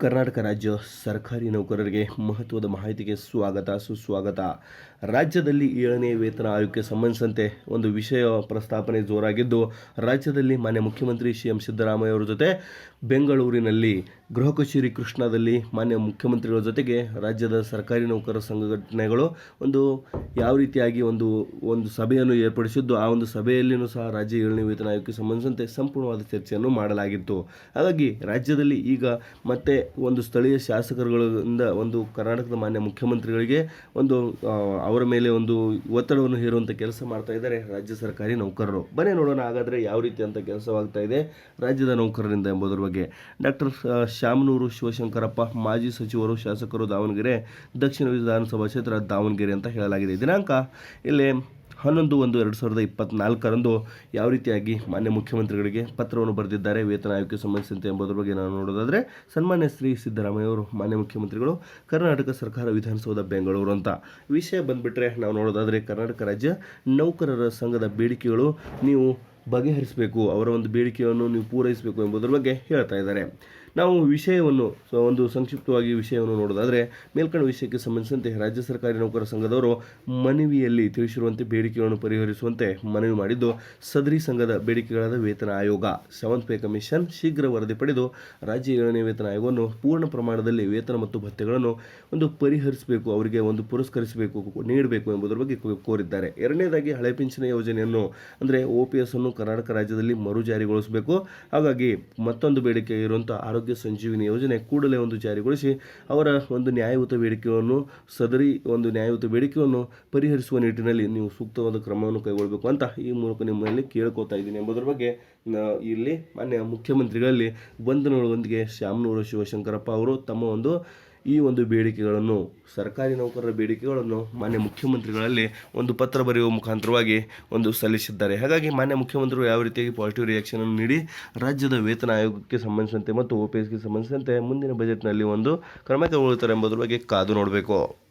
ಕರ್ನಾಟಕ ರಾಜ್ಯ ಸರ್ಕಾರಿ ನೌಕರರಿಗೆ ಮಹತ್ವದ ಮಾಹಿತಿಗೆ ಸ್ವಾಗತ, ಸುಸ್ವಾಗತ. ರಾಜ್ಯದಲ್ಲಿ ಏಳನೇ ವೇತನ ಆಯೋಗಕ್ಕೆ ಸಂಬಂಧಿಸಿದಂತೆ ಒಂದು ವಿಷಯ ಪ್ರಸ್ತಾಪನೆ ಜೋರಾಗಿದ್ದು, ರಾಜ್ಯದಲ್ಲಿ ಮಾನ್ಯ ಮುಖ್ಯಮಂತ್ರಿ ಸಿ ಎಂ ಸಿದ್ದರಾಮಯ್ಯ ಅವರ ಜೊತೆ ಬೆಂಗಳೂರಿನಲ್ಲಿ ಗೃಹ ಕಚೇರಿ ಕೃಷ್ಣಾದಲ್ಲಿ ಮಾನ್ಯ ಮುಖ್ಯಮಂತ್ರಿಗಳ ಜೊತೆಗೆ ರಾಜ್ಯದ ಸರ್ಕಾರಿ ನೌಕರರ ಸಂಘಟನೆಗಳು ಒಂದು ಯಾವ ರೀತಿಯಾಗಿ ಒಂದು ಒಂದು ಸಭೆಯನ್ನು ಏರ್ಪಡಿಸಿದ್ದು, ಆ ಒಂದು ಸಭೆಯಲ್ಲಿಯೂ ಸಹ ರಾಜ್ಯ ಏಳನೇ ವೇತನ ಆಯೋಗಕ್ಕೆ ಸಂಬಂಧಿಸಿದಂತೆ ಸಂಪೂರ್ಣವಾದ ಚರ್ಚೆಯನ್ನು ಮಾಡಲಾಗಿತ್ತು. ಹಾಗಾಗಿ ರಾಜ್ಯದಲ್ಲಿ ಈಗ ಮತ್ತೆ ಒಂದು ಸ್ಥಳೀಯ ಶಾಸಕರುಗಳಿಂದ ಒಂದು ಕರ್ನಾಟಕದ ಮಾನ್ಯ ಮುಖ್ಯಮಂತ್ರಿಗಳಿಗೆ ಒಂದು ಅವರ ಮೇಲೆ ಒಂದು ಒತ್ತಡವನ್ನು ಹೇರುವಂಥ ಕೆಲಸ ಮಾಡ್ತಾ ಇದ್ದಾರೆ ರಾಜ್ಯ ಸರ್ಕಾರಿ ನೌಕರರು. ಬನ್ನಿ ನೋಡೋಣ ಹಾಗಾದರೆ ಯಾವ ರೀತಿ ಅಂತ ಕೆಲಸವಾಗ್ತಾ ಇದೆ ರಾಜ್ಯದ ನೌಕರರಿಂದ ಎಂಬುದರ ಬಗ್ಗೆ. ಡಾಕ್ಟರ್ ಶಾಮನೂರು ಶಿವಶಂಕರಪ್ಪ, ಮಾಜಿ ಸಚಿವರು, ಶಾಸಕರು ದಾವಣಗೆರೆ, ದಕ್ಷಿಣ ವಿಧಾನಸಭಾ ಕ್ಷೇತ್ರ ದಾವಣಗೆರೆ ಅಂತ ಹೇಳಲಾಗಿದೆ. ದಿನಾಂಕ ಇಲ್ಲಿ ಹನ್ನೊಂದು ಒಂದು ಎರಡು ಸಾವಿರದ ಇಪ್ಪತ್ನಾಲ್ಕರಂದು ಯಾವ ರೀತಿಯಾಗಿ ಮಾನ್ಯ ಮುಖ್ಯಮಂತ್ರಿಗಳಿಗೆ ಪತ್ರವನ್ನು ಬರೆದಿದ್ದಾರೆ, ವೇತನ ಆಯೋಗಕ್ಕೆ ಸಂಬಂಧಿಸಿದಂತೆ ಎಂಬುದರ ಬಗ್ಗೆ ನಾವು ನೋಡೋದಾದರೆ, ಸನ್ಮಾನ್ಯ ಶ್ರೀ ಸಿದ್ದರಾಮಯ್ಯ ಅವರು ಮಾನ್ಯ ಮುಖ್ಯಮಂತ್ರಿಗಳು, ಕರ್ನಾಟಕ ಸರ್ಕಾರ ವಿಧಾನಸೌಧ ಬೆಂಗಳೂರು ಅಂತ. ವಿಷಯ ಬಂದುಬಿಟ್ರೆ ನಾವು ನೋಡೋದಾದರೆ, ಕರ್ನಾಟಕ ರಾಜ್ಯ ನೌಕರರ ಸಂಘದ ಬೇಡಿಕೆಗಳು ನೀವು ಬಗೆಹರಿಸಬೇಕು, ಅವರ ಒಂದು ಬೇಡಿಕೆಯನ್ನು ನೀವು ಪೂರೈಸಬೇಕು ಎಂಬುದರ ಬಗ್ಗೆ ಹೇಳ್ತಾ ಇದ್ದಾರೆ. ನಾವು ವಿಷಯವನ್ನು ಒಂದು ಸಂಕ್ಷಿಪ್ತವಾಗಿ ವಿಷಯವನ್ನು ನೋಡೋದಾದರೆ ಮೇಲ್ಕಂಡ ವಿಷಯಕ್ಕೆ ಸಂಬಂಧಿಸಿದಂತೆ ರಾಜ್ಯ ಸರ್ಕಾರಿ ನೌಕರ ಸಂಘದವರು ಮನವಿಯಲ್ಲಿ ತಿಳಿಸಿರುವಂತೆ ಬೇಡಿಕೆಗಳನ್ನು ಪರಿಹರಿಸುವಂತೆ ಮನವಿ ಮಾಡಿದ್ದು, ಸದರಿ ಸಂಘದ ಬೇಡಿಕೆಗಳಾದ ವೇತನ ಆಯೋಗ ಸೆವೆಂತ್ ಪೇ ಕಮಿಷನ್ ಶೀಘ್ರ ವರದಿ ಪಡೆದು ರಾಜ್ಯ ಏಳನೇ ವೇತನ ಆಯೋಗವನ್ನು ಪೂರ್ಣ ಪ್ರಮಾಣದಲ್ಲಿ ವೇತನ ಮತ್ತು ಭತ್ಯೆಗಳನ್ನು ಒಂದು ಪರಿಹರಿಸಬೇಕು, ಅವರಿಗೆ ಒಂದು ಪುರಸ್ಕರಿಸಬೇಕು, ನೀಡಬೇಕು ಎಂಬುದರ ಬಗ್ಗೆ ಕೋರಿದ್ದಾರೆ. ಎರಡನೇದಾಗಿ ಹಳೆ ಪಿಂಚಣಿ ಯೋಜನೆಯನ್ನು, ಅಂದರೆ ಒ ಪಿ ಎಸ್ ಅನ್ನು ಕರ್ನಾಟಕ ರಾಜ್ಯದಲ್ಲಿ ಮರು ಜಾರಿಗೊಳಿಸಬೇಕು ಹಾಗಾಗಿ ಮತ್ತೊಂದು ಬೇಡಿಕೆ ಇರುವಂಥ ಆರೋಗ್ಯ ಸಂಜೀವಿನಿ ಯೋಜನೆ ಕೂಡಲೇ ಒಂದು ಜಾರಿಗೊಳಿಸಿ ಅವರ ಒಂದು ನ್ಯಾಯಯುತ ಬೇಡಿಕೆಯನ್ನು ಸದರಿ ಒಂದು ನ್ಯಾಯಯುತ ಬೇಡಿಕೆಯನ್ನು ಪರಿಹರಿಸುವ ನಿಟ್ಟಿನಲ್ಲಿ ನೀವು ಸೂಕ್ತವಾದ ಕ್ರಮವನ್ನು ಕೈಗೊಳ್ಳಬೇಕು ಅಂತ ಈ ಮೂಲಕ ನಿಮ್ಮಲ್ಲಿ ಕೇಳ್ಕೊತಾ ಇದ್ದೀನಿ ಎಂಬುದರ ಬಗ್ಗೆ ಇಲ್ಲಿ ಮಾನ್ಯ ಮುಖ್ಯಮಂತ್ರಿಗಳಲ್ಲಿ ಬಂಧನಗಳೊಂದಿಗೆ ಶ್ಯಾಮನೂರು ಶಿವಶಂಕರಪ್ಪ ಅವರು ತಮ್ಮ ಒಂದು ಈ ಒಂದು ಬೇಡಿಕೆಗಳನ್ನು, ಸರ್ಕಾರಿ ನೌಕರರ ಬೇಡಿಕೆಗಳನ್ನು ಮಾನ್ಯ ಮುಖ್ಯಮಂತ್ರಿಗಳಲ್ಲಿ ಒಂದು ಪತ್ರ ಬರೆಯುವ ಮುಖಾಂತರವಾಗಿ ಒಂದು ಸಲ್ಲಿಸಿದ್ದಾರೆ. ಹಾಗಾಗಿ ಮಾನ್ಯ ಮುಖ್ಯಮಂತ್ರಿಗಳು ಯಾವ ರೀತಿಯಾಗಿ ಪಾಸಿಟಿವ್ ರಿಯಾಕ್ಷನ್ ಅನ್ನು ನೀಡಿ, ರಾಜ್ಯದ ವೇತನ ಆಯೋಗಕ್ಕೆ ಸಂಬಂಧಿಸಿದಂತೆ ಮತ್ತು ಒ ಪಿ ಎಸ್ಗೆ ಸಂಬಂಧಿಸಿದಂತೆ ಮುಂದಿನ ಬಜೆಟ್ನಲ್ಲಿ ಒಂದು ಕ್ರಮ ಕೈಗೊಳ್ಳುತ್ತಾರೆ ಎಂಬುದರ ಬಗ್ಗೆ ಕಾದು ನೋಡಬೇಕು.